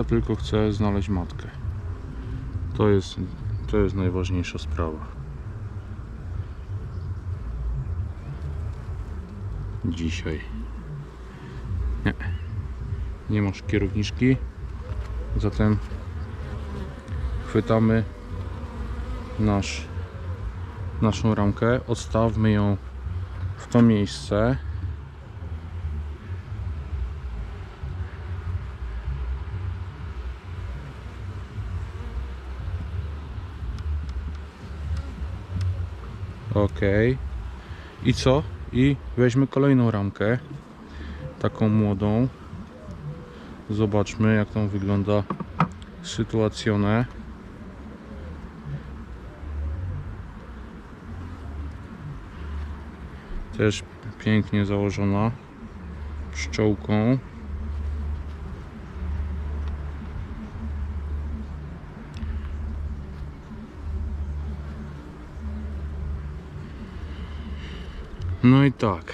Ja tylko chcę znaleźć matkę. To jest, to jest najważniejsza sprawa. Dzisiaj. Nie. Nie masz kierowniczki. Zatem chwytamy nasz, naszą ramkę, odstawmy ją w to miejsce. Ok. I co? I weźmy kolejną ramkę. Taką młodą. Zobaczmy jak tam wygląda sytuacjonę. Też pięknie założona pszczółką. No i tak.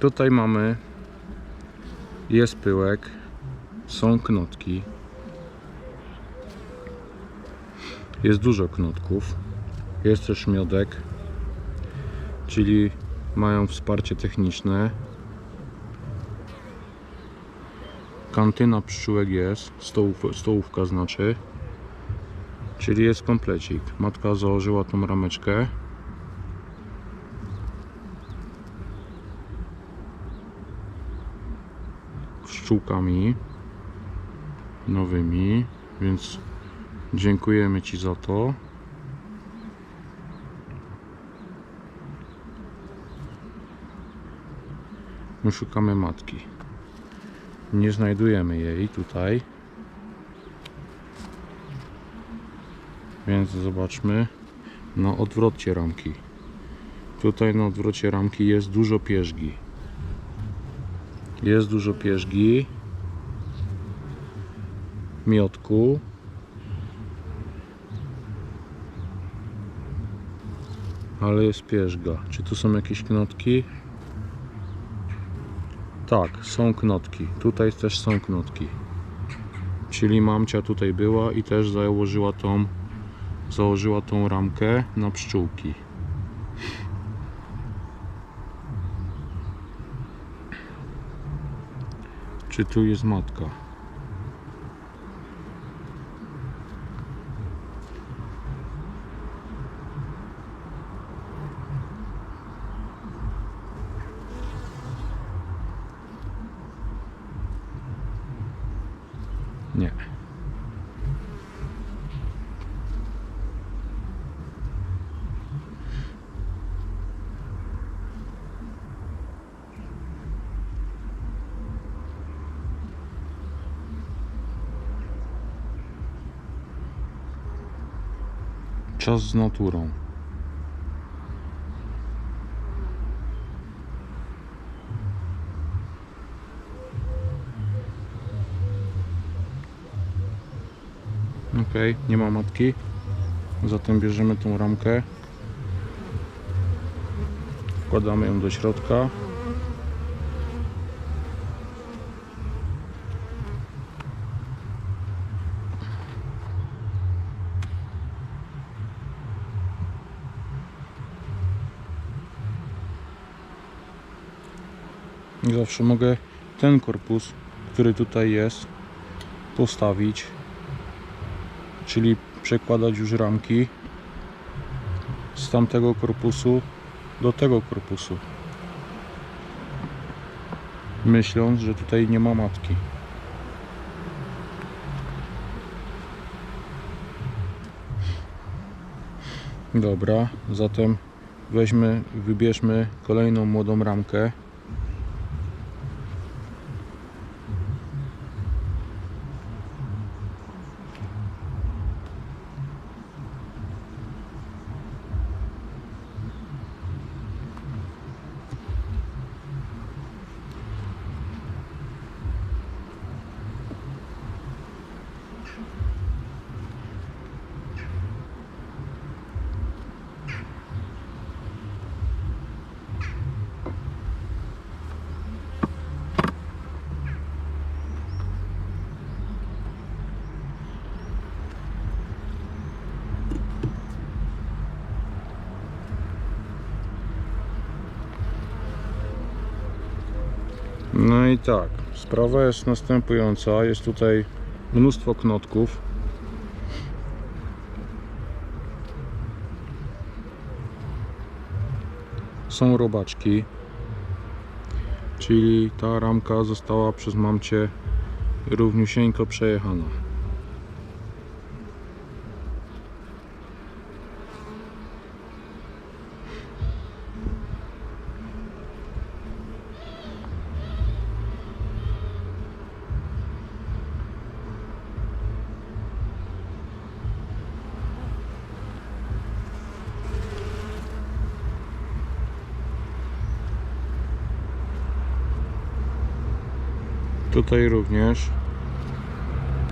Tutaj mamy jest pyłek, są knotki. Jest dużo knotków. Jest też miodek, czyli mają wsparcie techniczne. Kantyna pszczółek jest, stołów, stołówka znaczy. Czyli jest komplecik. Matka założyła tą rameczkę. Pszczółkami nowymi, więc dziękujemy Ci za to. My szukamy matki. Nie znajdujemy jej tutaj. Więc zobaczmy na odwrocie ramki. Tutaj na odwrocie ramki jest dużo pierzgi. Jest dużo pierzgi. Miotku. Ale jest pierzga. Czy tu są jakieś knotki? Tak, są knotki. Tutaj też są knotki. Czyli mamcia tutaj była i też założyła tą założyła tą ramkę na pszczółki. Czy tu jest matka? Nie. Czas z naturą. Ok, nie ma matki. Zatem bierzemy tą ramkę. Wkładamy ją do środka. I zawsze mogę ten korpus, który tutaj jest, postawić, czyli przekładać już ramki z tamtego korpusu do tego korpusu. Myśląc, że tutaj nie ma matki. Dobra, zatem weźmy, wybierzmy kolejną młodą ramkę. I tak, sprawa jest następująca. Jest tutaj mnóstwo knotków. Są robaczki. Czyli ta ramka została przez mamcie równiusieńko przejechana. Tutaj również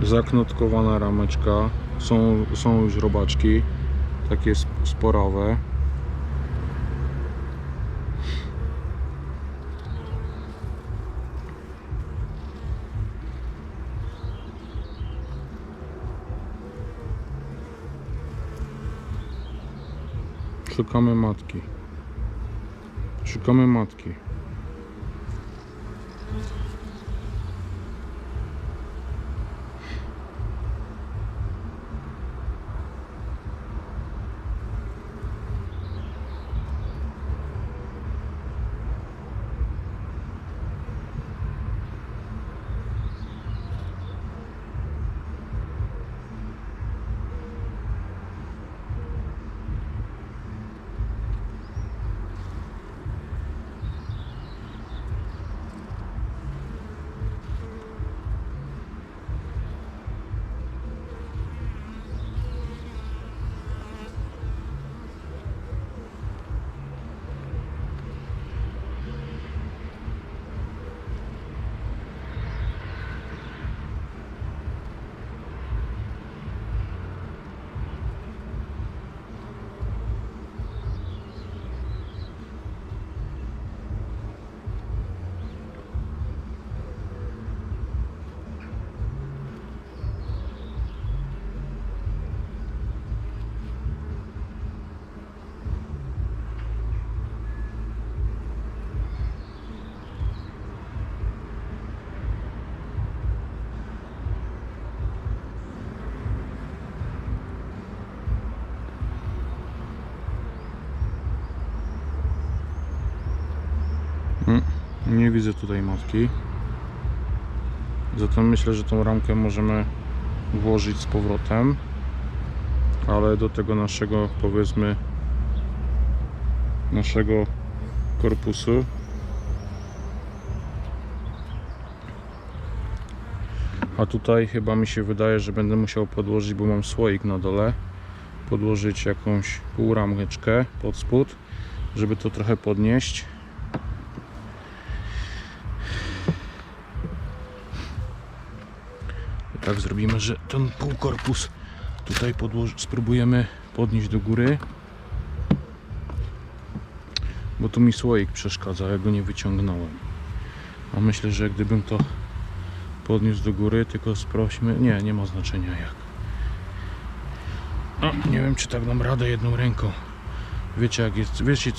zaknotkowana rameczka. Są, są już robaczki, takie sp- sporowe. Szukamy matki. Szukamy matki. Nie widzę tutaj matki. Zatem myślę, że tą ramkę możemy włożyć z powrotem. Ale do tego naszego, powiedzmy, naszego korpusu. A tutaj chyba mi się wydaje, że będę musiał podłożyć, bo mam słoik na dole. Podłożyć jakąś półrameczkę pod spód, żeby to trochę podnieść. Tak zrobimy, że ten półkorpus tutaj spróbujemy podnieść do góry. Bo tu mi słoik przeszkadza, ja go nie wyciągnąłem. A myślę, że gdybym to podniósł do góry, tylko sprośmy. Nie, nie ma znaczenia jak. No, nie wiem, czy tak dam radę jedną ręką. Wiecie, jak jest. Wiecie,